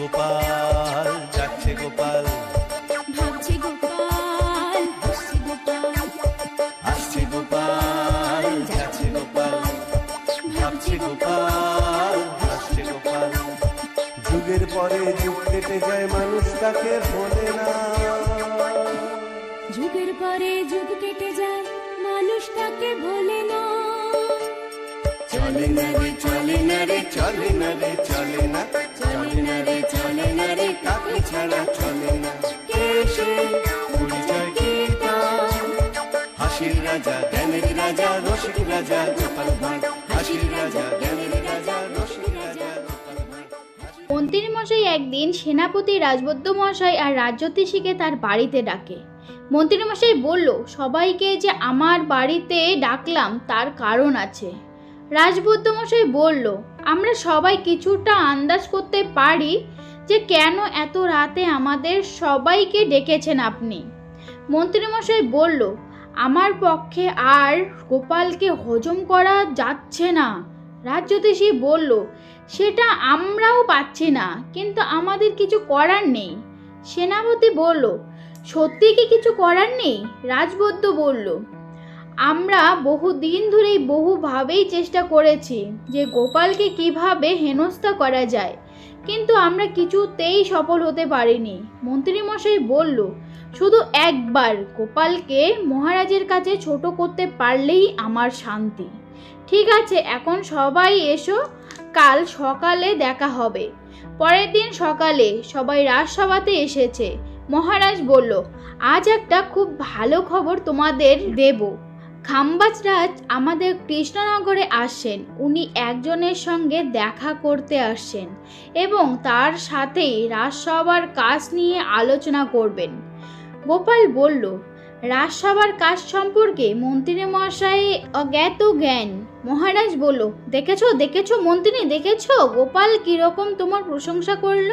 গোপাল যাচ্ছে গোপাল। ভাবছে গোপাল হাসছে গোপাল। আসছে গোপাল যাচ্ছে গোপাল। ভাবছে গোপাল হাসছে গোপাল। যুগের পরে যুগ কেটে যায় মানুষ তাকে ভোলে না। যুগের পরে যুগ কেটে যায় মানুষ তাকে ভোলে না। চলে না রে চলে না রে চলে না রে চলে না। চলে না রে চলে না রে কাকে ছাড়া চলে না? কে সে? হাসির রাজা, জ্ঞানের রাজা, রসিক রাজা, গোপাল ভাঁড়। হাসির রাজা, জ্ঞানের রাজা, রসিক একদিন সেনাপতি রাজবদ্ধ মশাই আর রাজ্যোতিষীকে তার বাড়িতে ডাকে। মন্ত্রী মশাই বলল, সবাইকে যে আমার বাড়িতে ডাকলাম তার কারণ আছে। রাজবদ্ধ মশাই বলল, আমরা সবাই কিছুটা আন্দাজ করতে পারি যে কেন এত রাতে আমাদের সবাইকে ডেকেছেন আপনি? মন্ত্রীমশাই বলল, আমার পক্ষে আর গোপালকে হজম করা যাচ্ছে না। রাজ্যোতিষী বলল, সেটা আমরাও পাচ্ছি না, কিন্তু আমাদের কিছু করার নেই। সেনাপতি বলল, সত্যি কি কিছু করার নেই? রাজবদ্ধ বলল, আমরা বহু দিন ধরেই বহুভাবেই চেষ্টা করেছি যে গোপালকে কীভাবে হেনস্থা করা যায়। কিন্তু আমরা কিছুতেই সফল হতে পারিনি। মন্ত্রীমশাই বলল, শুধু একবার গোপালকে মহারাজের কাছে ছোট করতে পারলেই আমার শান্তি। ঠিক আছে, এখন সবাই এসো, কাল সকালে দেখা হবে। পরের দিন সকালে সবাই রাজসভাতে এসেছে। মহারাজ বলল, আজ একটা খুব ভালো খবর তোমাদের দেব। খাম্বাজ রাজ আমাদের কৃষ্ণনগরে আসেন। উনি একজনের সঙ্গে দেখা করতে আসছেন এবং তার সাথেই রাজসভার কাজ নিয়ে আলোচনা করবেন। গোপাল বলল, রাজসভার কাজ সম্পর্কে মন্ত্রী মশাই অজ্ঞাত জ্ঞান। মহারাজ বলল, দেখেছ দেখেছ, মন্ত্রী, দেখেছ? গোপাল কীরকম তোমার প্রশংসা করল?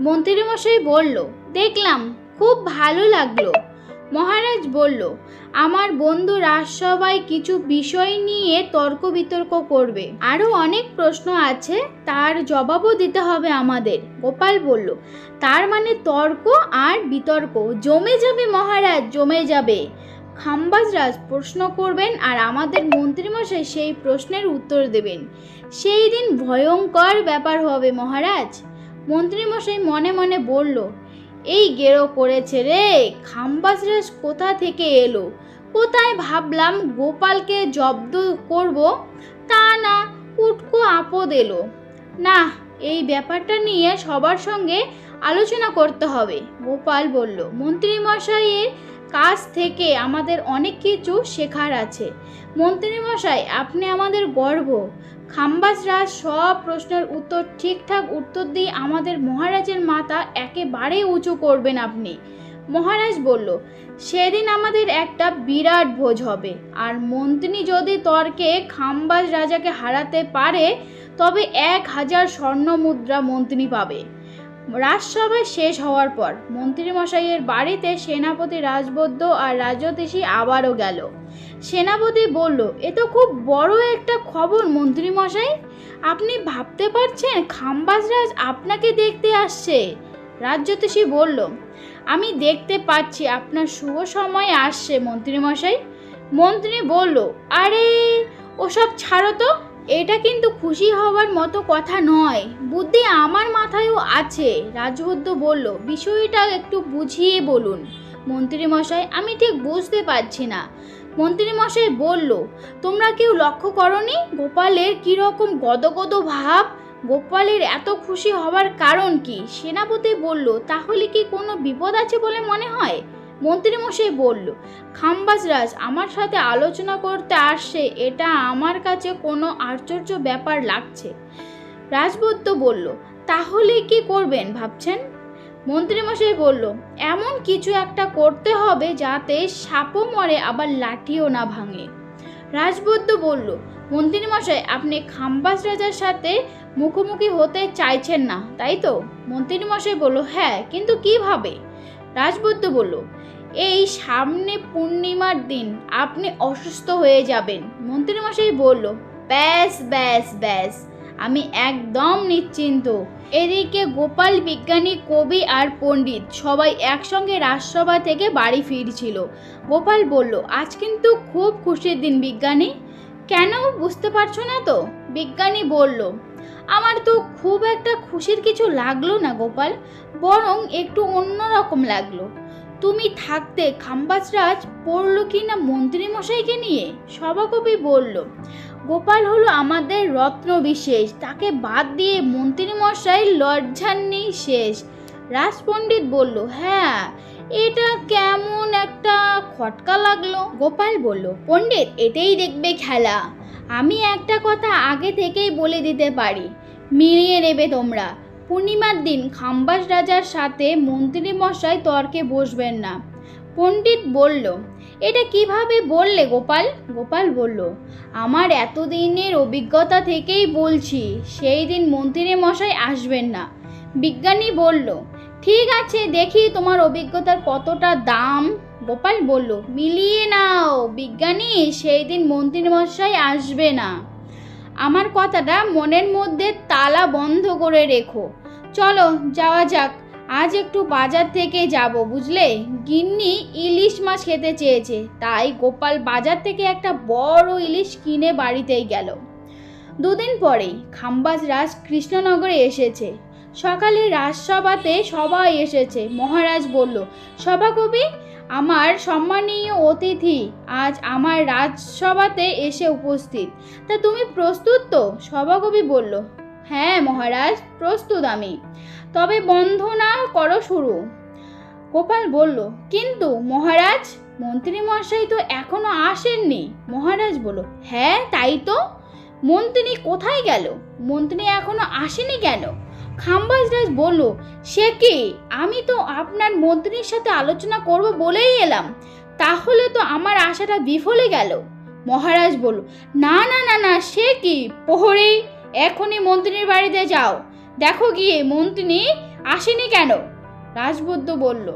মন্ত্রী মশাই বলল, দেখলাম, খুব ভালো লাগল। মহারাজ বলল, আমার বন্ধু রাজসভায় কিছু বিষয় নিয়ে তর্ক বিতর্ক করবে। আরও অনেক প্রশ্ন আছে, তার জবাবও দিতে হবে আমাদের। গোপাল বলল, তার মানে তর্ক আর বিতর্ক। জমে যাবে মহারাজ, জমে যাবে। খাম্বাজরাজ প্রশ্ন করবেন আর আমাদের মন্ত্রীমশাই সেই প্রশ্নের উত্তর দেবেন। সেই দিন ভয়ঙ্কর ব্যাপার হবে মহারাজ। মন্ত্রীমশাই মনে মনে বলল এই গেরো করেছে রে। খাম্বাস রেস কোথা থেকে এলো? কোথায় ভাবলাম গোপালকে জব্দ করব? তা না, উটকো আপদ এলো। না, এই ব্যাপারটা নিয়ে সবার সঙ্গে আলোচনা করতে হবে, গোপাল বলল। মন্ত্রীমশাইয়ের কাছ থেকে আমাদের অনেক কিছু শেখার আছে। মন্ত্রীমশাই, আপনি আমাদের গর্ব। খাম্বাজ রাজ সব প্রশ্নের উত্তর ঠিকঠাক উত্তর দিয়ে আমাদের মহারাজের মাথা একেবারেই উঁচু করবেন আপনি। মহারাজ বলল, সেদিন আমাদের একটা বিরাট ভোজ হবে। আর মন্ত্রী যদি তর্কে খাম্বাজ রাজাকে হারাতে পারে, তবে এক হাজার স্বর্ণ মুদ্রা মন্ত্রী পাবে। রাজসভা শেষ হওয়ার পর মন্ত্রীমশাইয়ের বাড়িতে সেনাপতি রাজবদ্ধ আর রাজ্যতীষী আবারও গেল। সেনাপতি বলল, এ তো খুব বড় একটা খবর মন্ত্রীমশাই। আপনি ভাবতে পারছেন খাম্বাজরাজ আপনাকে দেখতে আসছে? রাজ্যতীষী বলল, আমি দেখতে পাচ্ছি, আপনার শুভ সময় আসছে মন্ত্রীমশাই। মন্ত্রী বলল, আরে, ওসব ছাড়ো তো। এটা কিন্তু খুশি হওয়ার মতো কথা নয়। বুদ্ধি আমার মাথায়ও আছে রাজবদ্ধ বলল। বিষয়টা একটু বুঝিয়ে বলুন। মন্ত্রীমশাই, আমি ঠিক বুঝতে পারছি না। মন্ত্রীমশাই বলল, তোমরা কেউ লক্ষ্য করনি? গোপালের কীরকম গদগদ ভাব? গোপালের এত খুশি হওয়ার কারণ কি? সেনাপতি বলল, তাহলে কি কোনো বিপদ আছে বলে মনে হয়? মন্ত্রীমশাই বলল, খাম্বাজরাজ, আমার সাথে আলোচনা করতে আসছে, এটা আমার কাছে কোনো আশ্চর্য ব্যাপার লাগছে। রাজবদ্ধ বলল, তাহলে কি করবেন ভাবছেন? মন্ত্রীমশাই বলল, এমন কিছু একটা করতে হবে যাতে সাপও মরে, আবার লাঠিও না ভাঙে। রাজবদ্ধ বলল, মন্ত্রীমশাই, আপনি খাম্বাজ রাজার সাথে মুখোমুখি হতে চাইছেন না, তাই তো? মন্ত্রীমশাই বলল হ্যাঁ কিন্তু কীভাবে? রাজবদ্ধ বলল, এই সামনে পূর্ণিমার দিন, আপনি অসুস্থ হয়ে যাবেন। মন্ত্রীমশাই বলল, ব্যাস ব্যাস ব্যাস, আমি একদম নিশ্চিন্ত। এদিকে গোপাল বিজ্ঞানী, কবি আর পণ্ডিত সবাই একসঙ্গে রাজসভা থেকে বাড়ি ফিরছিল। গোপাল বলল, আজ কিন্তু খুব খুশির দিন বিজ্ঞানী। কেন? বুঝতে পারছ না তো? বিজ্ঞানী বলল আমার তো খুব একটা খুশির কিছু লাগল না, গোপাল। বরং একটু অন্যরকম লাগল। তুমি থাকতে খাম্বাজরাজ পড়ল কি না মন্ত্রীমশাইকে নিয়ে? সভাকবি বলল, গোপাল হলো আমাদের রত্ন বিশেষ। তাকে বাদ দিয়ে মন্ত্রীমশাই লজ্জার নেই শেষ। রাজপণ্ডিত বলল হ্যাঁ এটা কেমন একটা খটকা লাগল? গোপাল বলল, পণ্ডিত, এটাই দেখবে খেলা। আমি একটা কথা আগে থেকেই বলে দিতে পারি। মিলিয়ে নেবে তোমরা। পূর্ণিমার দিন খাম্বাস রাজার সাথে মন্ত্রী মশাই তর্কে বসবেন না। পণ্ডিত বলল, এটা কীভাবে বললে গোপাল? গোপাল বলল, আমার এতদিনের অভিজ্ঞতা থেকেই বলছি, সেই দিন মন্ত্রী মশাই আসবেন না। বিজ্ঞানী বলল, ঠিক আছে, দেখি তোমার অভিজ্ঞতার কতটা দাম। গোপাল বলল, মিলিয়ে নাও, বিজ্ঞানী, সেই দিন মন্ত্রী মশাই আসবে না। আমার কথাটা মনের মধ্যে তালা বন্ধ করে রেখো। চলো, যাওয়া যাক। আজ একটু বাজার থেকে যাব, বুঝলে? গিন্নি ইলিশ মাছ খেতে চেয়েছে, তাই গোপাল বাজার থেকে একটা বড় ইলিশ কিনে বাড়িতেই গেল। দুদিন পরেই খাম্বাজ রাজ কৃষ্ণনগরে এসেছে। সকালে রাজসভাতে সবাই এসেছে। মহারাজ বলল সভাকবি আমার সম্মানীয় অতিথি আজ আমার রাজসভাতে এসে উপস্থিত। তা তুমি প্রস্তুত তো? সভাকবি বলল হ্যাঁ মহারাজ, প্রস্তুত আমি। তবে বন্ধনা করো শুরু। গোপাল বলল, কিন্তু মহারাজ, মন্ত্রীমশাই তো এখনও আসেননি। মহারাজ বলল হ্যাঁ তাই তো। মন্ত্রী কোথায় গেল? মন্ত্রী এখনও আসেনি কেন? খাম্বাজরাজ বলল, সে কি? আমি তো আপনার মন্ত্রীর সাথে আলোচনা করব বলেই এলাম। তাহলে তো আমার আশাটা বিফলে গেল। মহারাজ বলল, না না না না, সে কি? প্রহরী, এখনই মন্ত্রীর বাড়িতে যাও। দেখো গিয়ে মন্ত্রী আসেনি কেন? রাজবৈদ্য বলল,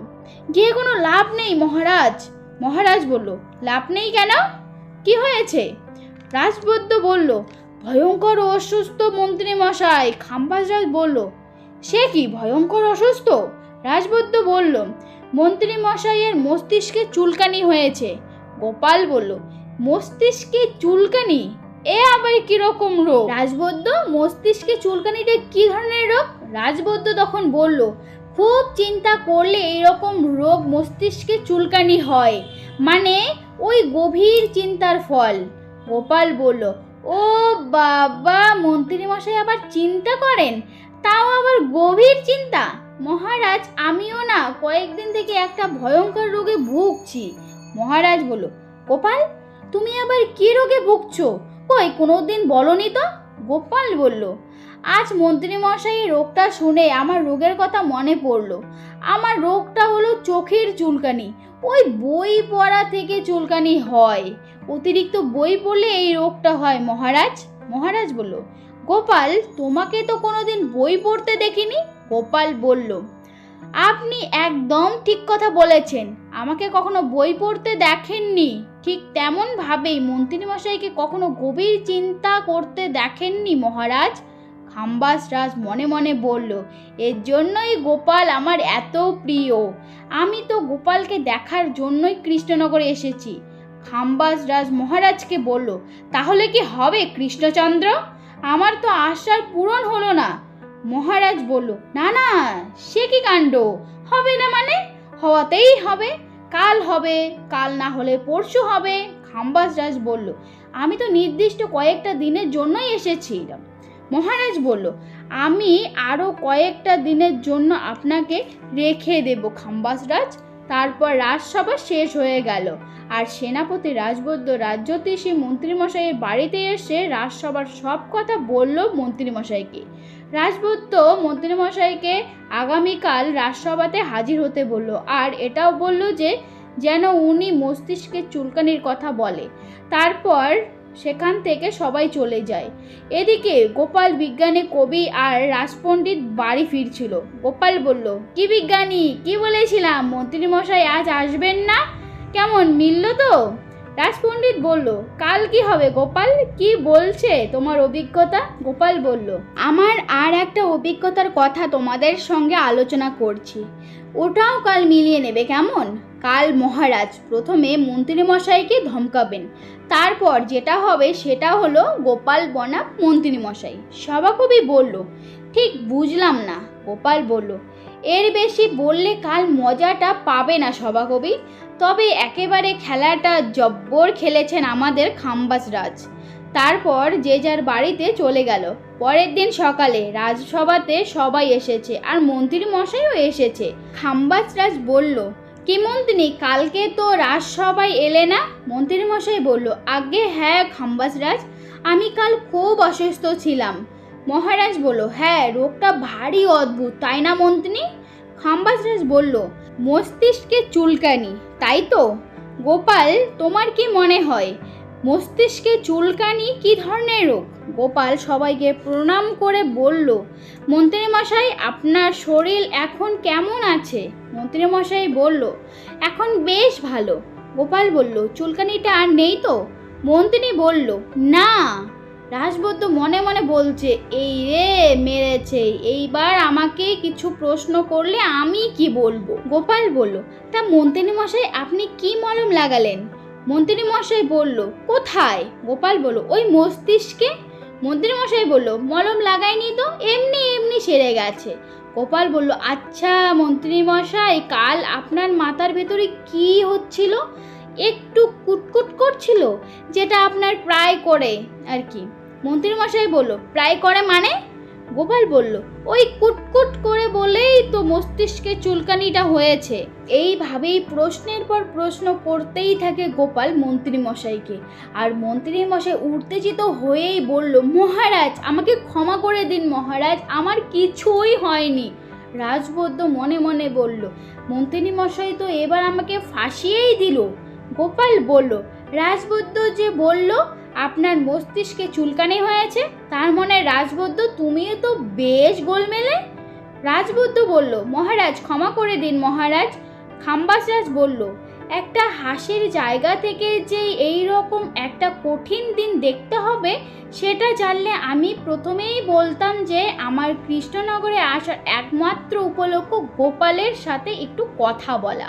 গিয়ে কোনো লাভ নেই মহারাজ। মহারাজ বলল, লাভ নেই কেন? কি হয়েছে? রাজবৈদ্য বলল ভয়ঙ্কর অসুস্থ মন্ত্রী মশাই খাম্বাজরাজ বলল, সে কি ভয়ঙ্কর অসুস্থ? রাজবৈদ্য বলল, মন্ত্রী মশাইয়ের মস্তিষ্কে চুলকানি হয়েছে। গোপাল বলল, মস্তিষ্কে চুলকানি? এ আবার কীরকম রোগ? রাজবৈদ্য, মস্তিষ্কে চুলকানিটা কি ধরনের রোগ? রাজবৈদ্য তখন বলল, খুব চিন্তা করলে এরকম রোগ মস্তিষ্কে চুলকানি হয়। মানে ওই গভীর চিন্তার ফল। গোপাল বলল ও বাবা মন্ত্রীমশাই আবার চিন্তা করেন? তাও আবার গভীর চিন্তা? মহারাজ, আমিও না কয়েকদিন থেকে একটা ভয়ঙ্কর রোগে ভুগছি। মহারাজ বলল, গোপাল, তুমি আবার কি রোগে ভুগছো? কই কোনো দিন বলনি তো? গোপাল বলল, আজ মন্ত্রীমশাই রোগটা শুনে আমার রোগের কথা মনে পড়ল। আমার রোগটা হলো চোখের চুলকানি। ওই বই পড়া থেকে চুলকানি হয়। অতিরিক্ত বই পড়লে এই রোগটা হয়, মহারাজ। মহারাজ বলল, গোপাল, তোমাকে তো কোনোদিন বই পড়তে দেখিনি? গোপাল বলল, আপনি একদম ঠিক কথা বলেছেন। আমাকে কখনো বই পড়তে দেখেননি। ঠিক তেমন ভাবেই মন্ত্রীমশাইকে কখনো গভীর চিন্তা করতে দেখেননি, মহারাজ। খাম্বাস রাজ মনে মনে বলল, এর জন্যই গোপাল আমার এত প্রিয়। আমি তো গোপালকে দেখার জন্যই কৃষ্ণনগরে এসেছি। খাম্বাস রাজ মহারাজকে বলল, তাহলে কি হবে কৃষ্ণচন্দ্র? আমার তো আশার পূরণ হলো না। মহারাজ বলল, না না, সে কি কাণ্ড? হবে না মানে? হওয়াতেই হবে, কাল হবে, কাল না হলে পরশু হবে। খাম্বাস রাজ বলল, আমি তো নির্দিষ্ট কয়েকটা দিনের জন্যই এসেছিলাম। মহারাজ বলল, আমি আরও কয়েকটা দিনের জন্য আপনাকে রেখে দেব খাম্বাসরাজ। তারপর রাজসভা শেষ হয়ে গেল। আর সেনাপতি রাজবৈদ্য রাজ্যতীষী মন্ত্রীমশাইয়ের বাড়িতে এসে রাজসভার সব কথা বলল মন্ত্রীমশাইকে। রাজবৈদ্য মন্ত্রীমশাইকে আগামীকাল রাজসভাতে হাজির হতে বলল। আর এটাও বলল যে, যেন উনি মস্তিষ্কের চুলকানির কথা বলে। তারপর সেখান থেকে সবাই চলে যায়। এদিকে গোপাল বিজ্ঞানী, কবি আর রাজপণ্ডিত বাড়ি ফিরছিল। গোপাল বলল, কি বিজ্ঞানী? কি বলেছিলাম? মন্ত্রীমশাই আজ আসবেন না? কেমন, মিলল তো? রাজপণ্ডিত বলল, কাল কি হবে গোপাল? কি বলছে তোমার অভিজ্ঞতা? গোপাল বলল, আমার আর একটা অভিজ্ঞতার কথা তোমাদের সঙ্গে আলোচনা করছি। ওটাও কাল মিলিয়ে নেবে কেমন? কাল মহারাজ প্রথমে মন্ত্রীমশাইকে ধমকাবেন। তারপর যেটা হবে সেটা হলো গোপাল বনাম মন্ত্রীমশাই। সভাকবি বলল, ঠিক বুঝলাম না। গোপাল বলল এর বেশি বললে কাল মজাটা পাবে না সভাকবি। তবে একেবারে খেলাটা জব্বর খেলেছেন আমাদের খাম্বাস রাজ তারপর যে যার বাড়িতে চলে গেল। পরের দিন সকালে রাজসভাতে সবাই এসেছে আর মন্ত্রী মশাইও এসেছে। খাম্বাস রাজ বলল, কি মন্ত্রী, কালকে তো রাজসভায় এলে না? মন্ত্রী মশাই বলল আগে হ্যাঁ খাম্বাস রাজ আমি কাল খুব অসুস্থ ছিলাম। মহারাজ বলল হ্যাঁ রোগটা ভারী অদ্ভুত, তাই না মন্ত্রী? খাম্বাসরাজ বলল, মস্তিষ্কে চুলকানি তাই তো? গোপাল, তোমার কি মনে হয়? মস্তিষ্কে চুলকানি কি ধরনের রোগ? গোপাল সবাইকে প্রণাম করে বলল, মন্ত্রীমশাই, আপনার শরীর এখন কেমন আছে? মন্ত্রীমশাই বলল, এখন বেশ ভালো। গোপাল বলল, চুলকানিটা আর নেই তো? মন্ত্রী বলল, না। রাজবদ্ধ মনে মনে বলছে, এই রে, মেরেছে। এইবার আমাকে কিছু প্রশ্ন করলে আমি কি বলব? গোপাল বলল, তা মন্ত্রী মশাই, আপনি কি মলম লাগালেন? মন্ত্রী মশাই বলল, কোথায়? গোপাল বলল, ওই মস্তিষ্কে। মন্ত্রী মশাই বলল, মলম লাগাইনি তো? এমনি এমনি সেরে গেছে। গোপাল বলল আচ্ছা মন্ত্রী মশাই, কাল আপনার মাথার ভেতরে কি হচ্ছিল? একটু কুটকুট করছিল যেটা আপনার প্রায় করে আর কি। মন্ত্রীমশাই বলল, প্রায় করে মানে? গোপাল বলল, ওই কুটকুট করে বলেই তো মস্তিষ্কে চুলকানিটা হয়েছে। এইভাবেই প্রশ্নের পর প্রশ্ন করতেই থাকে গোপাল মন্ত্রীমশাইকে। আর মন্ত্রীমশাই উত্তেজিত হয়েই বলল, মহারাজ, আমাকে ক্ষমা করে দিন মহারাজ, আমার কিছুই হয়নি। রাজবদ্ধ মনে মনে বলল, মন্ত্রীমশাই তো এবার আমাকে ফাঁসিয়েই দিল। গোপাল বলল রাজবদ্ধ যে বলল, আপনার মস্তিষ্কে চুলকানি হয়েছে, তার মনে রাজবদ্ধ তুমিও তো বেশ গোলমেলে? রাজবদ্ধ বলল, মহারাজ, ক্ষমা করে দিন মহারাজ। খাম্বাসরাজ বলল, একটা হাসির জায়গা থেকে যে এই রকম একটা কঠিন দিন দেখতে হবে, সেটা জানলে আমি প্রথমেই বলতাম যে আমার কৃষ্ণনগরে আসার একমাত্র উপলক্ষ গোপালের সাথে একটু কথা বলা।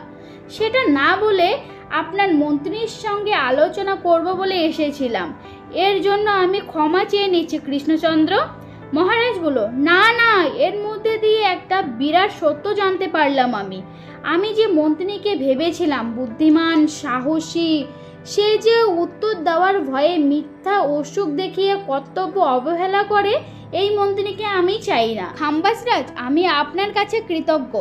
সেটা না বলে আপনার মন্ত্রীর সঙ্গে আলোচনা করব বলে এসেছিলাম। এর জন্য আমি ক্ষমা চেয়ে নিচ্ছি, কৃষ্ণচন্দ্র। মহারাজ বলো না না, এর মধ্যে দিয়ে একটা বিরাট সত্য জানতে পারলাম আমি। আমি যে মন্ত্রীকে ভেবেছিলাম, বুদ্ধিমান, সাহসী সে যে উত্তর দেওয়ার ভয়ে মিথ্যা অসুখ দেখিয়ে কর্তব্য অবহেলা করে, এই মন্ত্রীকে আমি চাই না। খাম্বাসরাজ, আমি আপনার কাছে কৃতজ্ঞ।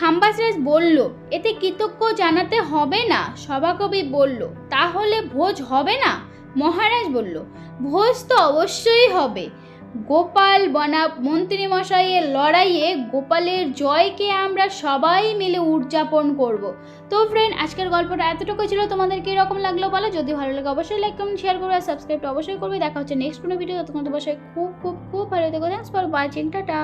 খাম্বাসরাজ বলল, এতে কৃতজ্ঞ জানাতে হবে না, সভাকবি বলল, তাহলে ভোজ হবে না? মহারাজ বলল, ভোজ তো অবশ্যই হবে। গোপাল বনাম মন্ত্রীমশাইয়ের লড়াইয়ে গোপালের জয়কে আমরা সবাই মিলে উদযাপন করব। তো ফ্রেন্ড আজকের গল্পটা এতটুকু ছিল। তোমাদের কীরকম লাগল বলো? যদি ভালো লাগে অবশ্যই লাইক কমেন্ট শেয়ার করবে আর সাবস্ক্রাইব অবশ্যই করবে। দেখা হচ্ছে নেক্সট কোনো ভিডিও তোমাদের বসে খুব খুব খুব ভালো থেকো। Thanks for watching tata.